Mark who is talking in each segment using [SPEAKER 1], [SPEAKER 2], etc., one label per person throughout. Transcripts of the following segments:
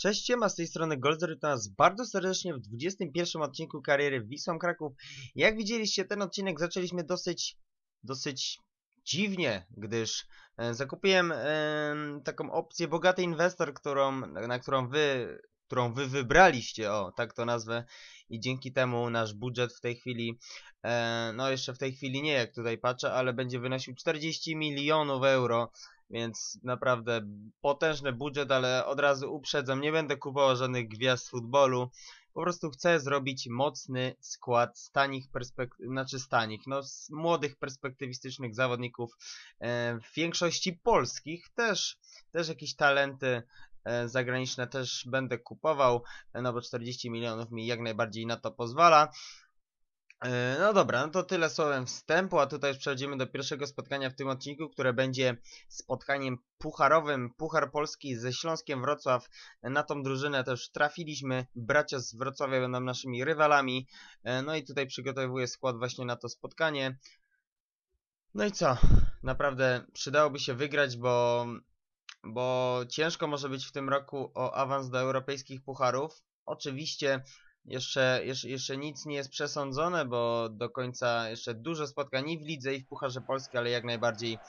[SPEAKER 1] Cześć, siema, z tej strony Golzer, to nas bardzo serdecznie w 21 odcinku kariery Wisłą Kraków. Jak widzieliście, ten odcinek zaczęliśmy dosyć, dosyć dziwnie, gdyż e, zakupiłem e, taką opcję bogaty inwestor, którą, na którą wy, którą wy wybraliście, o, tak to nazwę, i dzięki temu nasz budżet w tej chwili, e, no jeszcze w tej chwili nie, jak tutaj patrzę, ale będzie wynosił 40 milionów euro, więc naprawdę potężny budżet, ale od razu uprzedzam, nie będę kupował żadnych gwiazd futbolu. Po prostu chcę zrobić mocny skład z tanich perspektyw, znaczy z tanich, no z młodych perspektywistycznych zawodników, e, w większości polskich też, też jakieś talenty e, zagraniczne też będę kupował, e, no bo 40 milionów mi jak najbardziej na to pozwala. E, no dobra, no to tyle słowem wstępu, a tutaj już przechodzimy do pierwszego spotkania w tym odcinku, które będzie spotkaniem pucharowym. Puchar Polski ze Śląskiem Wrocław. Na tą drużynę też trafiliśmy. Bracia z Wrocławia będą naszymi rywalami. E, no i tutaj przygotowuję skład właśnie na to spotkanie. No i co? Naprawdę przydałoby się wygrać, bo, bo ciężko może być w tym roku o awans do europejskich pucharów. Oczywiście jeszcze, jeszcze, jeszcze nic nie jest przesądzone, bo do końca jeszcze dużo spotkań i w lidze i w Pucharze Polski, ale jak najbardziej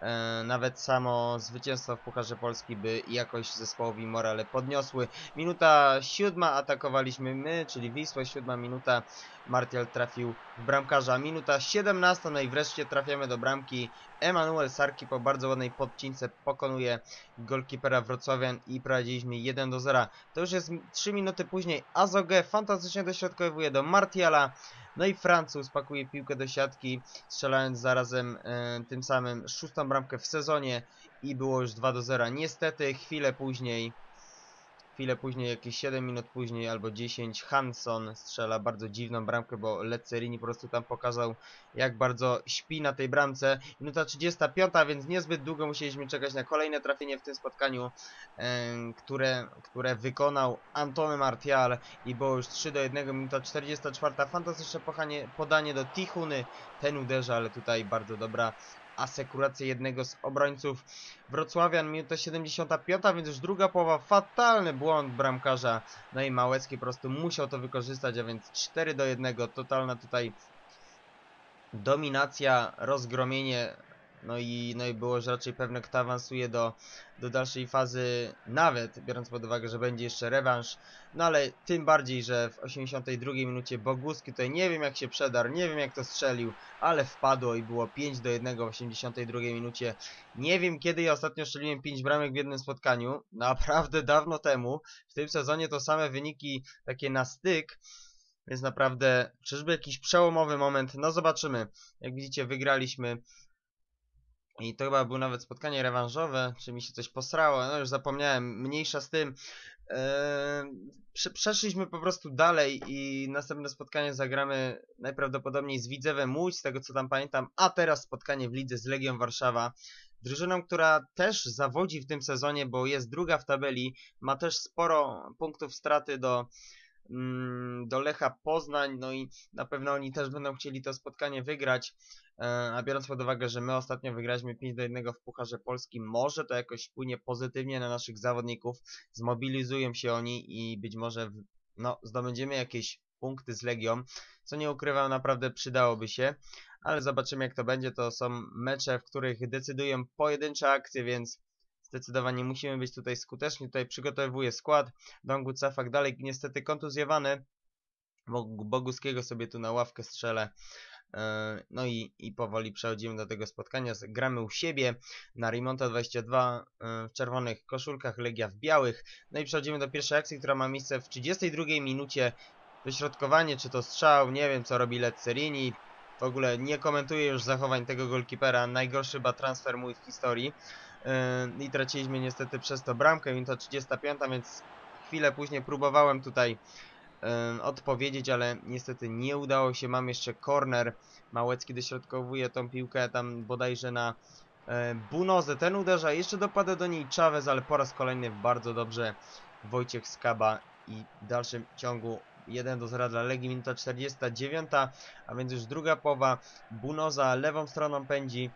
[SPEAKER 1] e, nawet samo zwycięstwo w Pucharze Polski by jakoś zespołowi morale podniosły. Minuta siódma atakowaliśmy my, czyli Wisła, siódma minuta Martial trafił w bramkarza. Minuta 17, no i wreszcie trafiamy do bramki. Emanuel Sarki po bardzo ładnej podcince pokonuje golkipera Wrocławian i prowadziliśmy 1 do 0. To już jest 3 minuty później. Azoge fantastycznie dośrodkowuje do Martiala. No i Francuz pakuje piłkę do siatki, strzelając zarazem e, tym samym szóstą bramkę w sezonie i było już 2 do 0. Niestety chwilę później Chwilę później, jakieś 7 minut później albo 10, Hanson strzela bardzo dziwną bramkę, bo Leccerini po prostu tam pokazał, jak bardzo śpi na tej bramce. Minuta 35, więc niezbyt długo musieliśmy czekać na kolejne trafienie w tym spotkaniu, które, które wykonał Antony Martial i było już 3 do 1, minuta 44, fantastyczne podanie, podanie do Tichuny, ten uderza, ale tutaj bardzo dobra asekurację jednego z obrońców Wrocławian, minuta 75, więc już druga połowa, fatalny błąd bramkarza, no i Małecki po prostu musiał to wykorzystać, a więc 4 do 1, totalna tutaj dominacja, rozgromienie no i, no i było że raczej pewne, kto awansuje do, do dalszej fazy, nawet biorąc pod uwagę, że będzie jeszcze rewanż. No ale tym bardziej, że w 82 minucie Boguski tutaj nie wiem jak się przedarł, nie wiem jak to strzelił, ale wpadło i było 5 do 1 w 82 minucie. Nie wiem kiedy ja ostatnio strzeliłem 5 bramek w jednym spotkaniu, naprawdę dawno temu. W tym sezonie to same wyniki takie na styk. Więc naprawdę, czyżby jakiś przełomowy moment? No zobaczymy. Jak widzicie, wygraliśmy i to chyba było nawet spotkanie rewanżowe, czy mi się coś posrało, no już zapomniałem, mniejsza z tym. Eee, przeszliśmy po prostu dalej i następne spotkanie zagramy najprawdopodobniej z Widzewem Łódź, z tego co tam pamiętam, a teraz spotkanie w lidze z Legią Warszawa. Drużyną, która też zawodzi w tym sezonie, bo jest druga w tabeli, ma też sporo punktów straty do, do Lecha Poznań, no i na pewno oni też będą chcieli to spotkanie wygrać. E, a biorąc pod uwagę, że my ostatnio wygraliśmy 5 do 1 w Pucharze Polskim, może to jakoś wpłynie pozytywnie na naszych zawodników, zmobilizują się oni i być może no, zdobędziemy jakieś punkty z Legią, co nie ukrywam, naprawdę przydałoby się, ale zobaczymy jak to będzie, to są mecze, w których decydują pojedyncze akcje, więc zdecydowanie musimy być tutaj skuteczni, tutaj przygotowuję skład, Dongu Cafak dalej niestety kontuzjowany, Boguskiego sobie tu na ławkę strzelę, E, no i, i powoli przechodzimy do tego spotkania. Gramy u siebie na Rimonta 22 e, w czerwonych koszulkach, Legia w białych. No i przechodzimy do pierwszej akcji, która ma miejsce w 32 minucie. Wyśrodkowanie, czy to strzał, nie wiem co robi Leccerini. W ogóle nie komentuję już zachowań tego golkipera. Najgorszy chyba transfer mój w historii. E, I traciliśmy niestety przez to bramkę, minuta 35, więc chwilę później próbowałem tutaj odpowiedzieć, ale niestety nie udało się. Mam jeszcze corner. Małecki dośrodkowuje tą piłkę tam bodajże na e, Bunozę. Ten uderza, jeszcze dopada do niej Chavez, ale po raz kolejny bardzo dobrze Wojciech Skaba i w dalszym ciągu 1 do 0 dla Legii, minuta 49, a więc już druga połowa. Bunoza lewą stroną pędzi.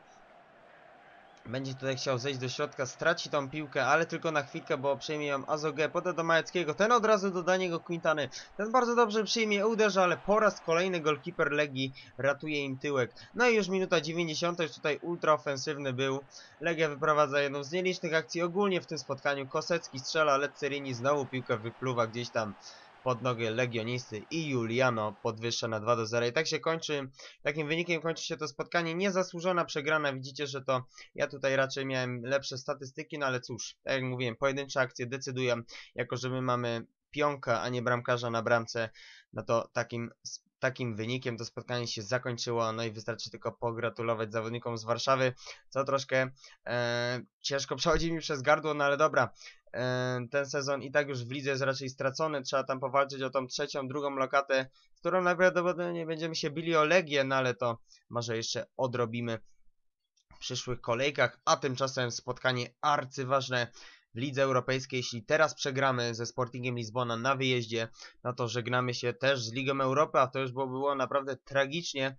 [SPEAKER 1] Będzie tutaj chciał zejść do środka, straci tą piłkę, ale tylko na chwilkę, bo przejmie ją Azogę, poda do Małeckiego, ten od razu do Daniego Quintany, ten bardzo dobrze przyjmie, uderza, ale po raz kolejny golkiper Legii ratuje im tyłek. No i już minuta 90, już tutaj ultra ofensywny był, Legia wyprowadza jedną z nielicznych akcji ogólnie w tym spotkaniu, Kosecki strzela, Leccerini znowu piłkę wypluwa gdzieś tam pod nogę Legionisty i Juliano podwyższa na 2 do 0. I tak się kończy, takim wynikiem kończy się to spotkanie. Niezasłużona przegrana, widzicie, że to ja tutaj raczej miałem lepsze statystyki, no ale cóż, tak jak mówiłem, pojedyncze akcje decydują, jako że my mamy pionka, a nie bramkarza na bramce, no to takim takim wynikiem to spotkanie się zakończyło, no i wystarczy tylko pogratulować zawodnikom z Warszawy, co troszkę e, ciężko przechodzi mi przez gardło, no ale dobra, ten sezon i tak już w lidze jest raczej stracony, trzeba tam powalczyć o tą trzecią, drugą lokatę, z którą najprawdopodobniej będziemy się bili o Legię, no ale to może jeszcze odrobimy w przyszłych kolejkach, a tymczasem spotkanie arcyważne w Lidze Europejskiej. Jeśli teraz przegramy ze Sportingiem Lizbona na wyjeździe, no to żegnamy się też z Ligą Europy, a to już było, było naprawdę tragicznie.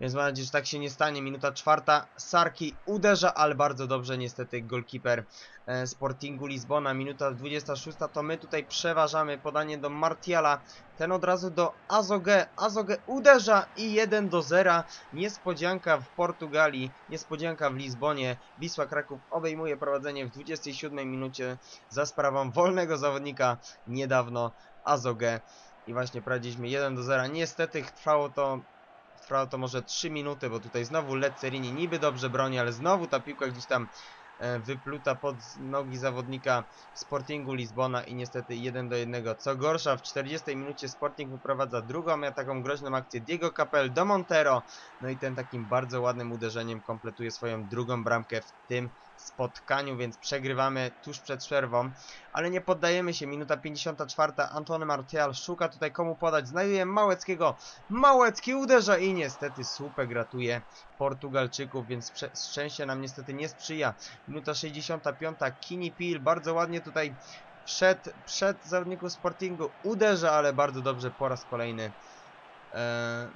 [SPEAKER 1] Więc mam nadzieję, że tak się nie stanie. Minuta czwarta. Sarki uderza, ale bardzo dobrze niestety golkiper e, Sportingu Lizbona. Minuta 26. To my tutaj przeważamy. Podanie do Martiala. Ten od razu do Azoge. Azoge uderza i 1 do 0. Niespodzianka w Portugalii. Niespodzianka w Lizbonie. Wisła Kraków obejmuje prowadzenie w 27 minucie za sprawą wolnego zawodnika niedawno Azoge. I właśnie prowadziliśmy 1 do 0. Niestety trwało to trwało to może 3 minuty, bo tutaj znowu Leccerini niby dobrze broni, ale znowu ta piłka gdzieś tam e, wypluta pod nogi zawodnika Sportingu Lizbona i niestety 1 do 1. Co gorsza, w 40 minucie Sporting wyprowadza drugą, a taką groźną akcję Diego Capel do Montero. No i ten takim bardzo ładnym uderzeniem kompletuje swoją drugą bramkę w tym spotkaniu, więc przegrywamy tuż przed przerwą, ale nie poddajemy się. Minuta 54. Antony Martial szuka tutaj komu podać. Znajduje Małeckiego. Małecki uderza i niestety słupek ratuje Portugalczyków, więc szczęście nam niestety nie sprzyja. Minuta 65. Kini Pil bardzo ładnie tutaj wszedł przed zawodników Sportingu. Uderza, ale bardzo dobrze po raz kolejny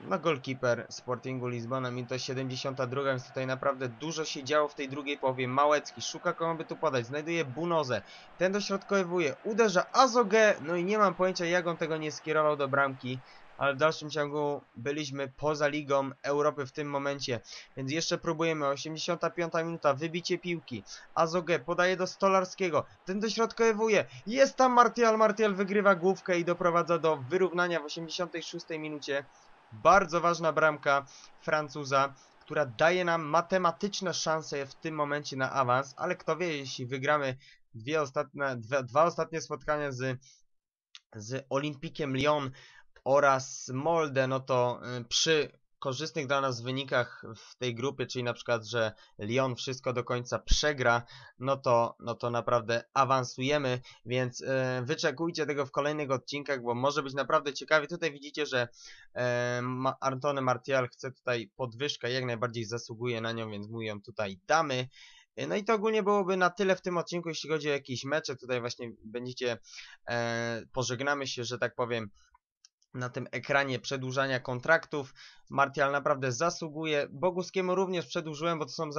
[SPEAKER 1] no golkeeper Sportingu Lizbona, minuta 72, więc tutaj naprawdę dużo się działo w tej drugiej połowie. Małecki szuka komu by tu podać, znajduje Bunozę, ten dośrodkowuje, uderza Azogę, no i nie mam pojęcia jak on tego nie skierował do bramki ale w dalszym ciągu byliśmy poza Ligą Europy w tym momencie. Więc jeszcze próbujemy. 85 minuta, wybicie piłki. Azogę podaje do Stolarskiego. Ten dośrodkowuje. Jest tam Martial. Martial wygrywa główkę i doprowadza do wyrównania w 86 minucie. Bardzo ważna bramka Francuza która daje nam matematyczne szanse w tym momencie na awans, ale kto wie, jeśli wygramy dwie ostatnie, dwa, dwa ostatnie spotkania z, z Olimpikiem Lyon, oraz Molde, no to y, przy korzystnych dla nas wynikach w tej grupie, czyli na przykład, że Lyon wszystko do końca przegra, no to, no to naprawdę awansujemy, więc yy, wyczekujcie tego w kolejnych odcinkach, bo może być naprawdę ciekawie. Tutaj widzicie, że yy, Antony Martial chce tutaj podwyżkę, jak najbardziej zasługuje na nią, więc mu ją tutaj damy. No i to ogólnie byłoby na tyle w tym odcinku, jeśli chodzi o jakieś mecze. Tutaj właśnie będziecie, e, pożegnamy się, że tak powiem, na tym ekranie przedłużania kontraktów. Martial naprawdę zasługuje. Boguskiemu również przedłużyłem, bo to są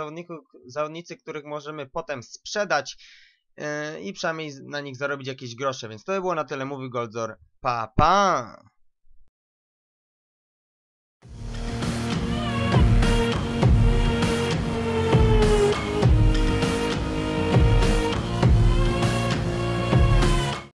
[SPEAKER 1] zawodnicy, których możemy potem sprzedać yy, i przynajmniej na nich zarobić jakieś grosze. Więc to by było na tyle. Mówi Goldzor. Pa, pa!